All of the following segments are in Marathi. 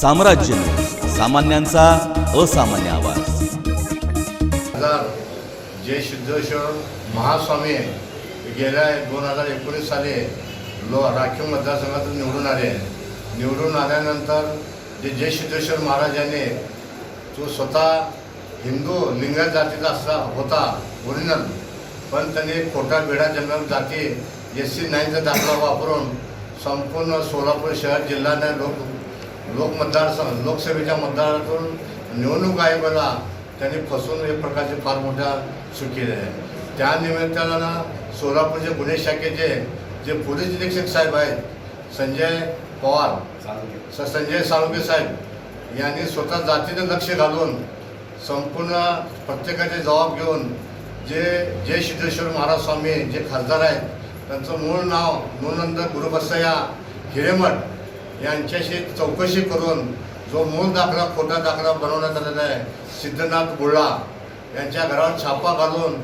साम्राज्य सामान्यांचा असामान्य आवाज. हजार जय सिद्धेश्वर महास्वामी गेल्या दोन हजार एकोणीस साली लो राखीव मतदारसंघातून निवडून आले. निवडून आल्यानंतर जे जय सिद्धेश्वर महाराजांनी तो स्वतः हिंदू लिंगायत जातीचा असा होता ओरिजिनल पण त्यांनी खोटा बेडा जंगल जाती एस सी नाईनचा दाखला वापरून संपूर्ण सोलापूर शहर जिल्ह्याने लोक लोक मतदारसंघ लोकसभेच्या मतदारातून निवडणूक आयोगाला त्यांनी फसवून एक प्रकारचे फार मोठ्या चूक केले आहे त्या निमित्तानं सोलापूरचे गुन्हे शाखेचे जे पोलीस निरीक्षक साहेब आहेत संजय पवार संजय साळुंके साहेब यांनी स्वतः जातीनं लक्ष घालून संपूर्ण प्रत्येकाचे जबाब घेऊन जे जय सिद्धेश्वर महाराज स्वामी जे खासदार आहेत त्यांचं मूळ नाव नोनंद गुरुबसया हिरेमठ यांच्याशी चौकशी करून जो मूळ दाखला खोटा दाखला बनवण्यात आलेला आहे सिद्धनाथ बुर्ळा यांच्या घरावर छापा घालून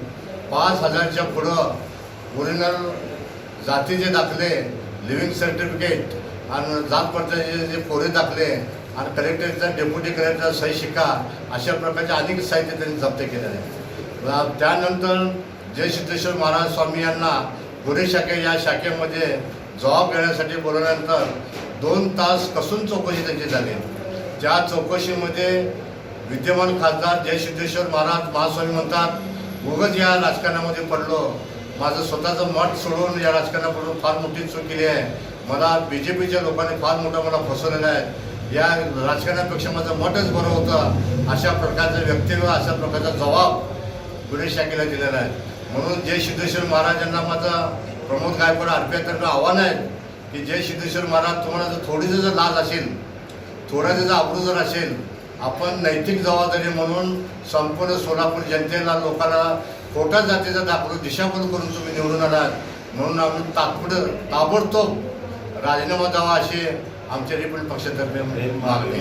पाच हजारच्या पुढं ओरिजिनल जातीचे दाखले लिव्हिंग सर्टिफिकेट आणि जात पडताचे जे कोरे दाखले आणि कलेक्टरचा डेप्युटी कलेक्टरचा सही शिक्का अशा प्रकारचे अनेक साहित्य त्यांनी जप्त केले आहे त्यानंतर जय सिद्धेश्वर महाराज स्वामी यांना गुन्हे शाखे या शाखेमध्ये जबाब घेण्यासाठी बोलवल्यानंतर दोन तास कसून चौकशी त्यांची झाली? त्या चौकशीमध्ये विद्यमान खासदार जय सिद्धेश्वर महाराज महास्वामी म्हणतात उगच या राजकारणामध्ये पडलो. माझं स्वतःचं मत सोडून या राजकारणापडून फार मोठी चूक केली आहे. मला बी जे पीच्या लोकांनी फार मोठा मला फसवलेला आहे. या राजकारणापेक्षा माझं मतच बरं होतं. अशा प्रकारचं व्यक्तित्व अशा प्रकारचा जबाब गुन्हे शाखेला दिलेला आहे. म्हणून जय सिद्धेश्वर महाराजांना माझं प्रमोद गायकवाड आरपीआयतर्फे आव्हान आहे की जय सिद्धेश्वर महाराज तुम्हाला जर थोडी जर लाज असेल थोडासा जर आबरू जर असेल आपण नैतिक जबाबदारी म्हणून संपूर्ण सोलापूर जनतेला लोकांना खोट्या जातीचा दाखवून दिशाभूल करून तुम्ही निवडून आलात. म्हणून आम्ही तात्पुरतं ताबडतोब राजीनामा द्यावा असे आमच्या रिपब्लिक पक्षातर्फे मागणी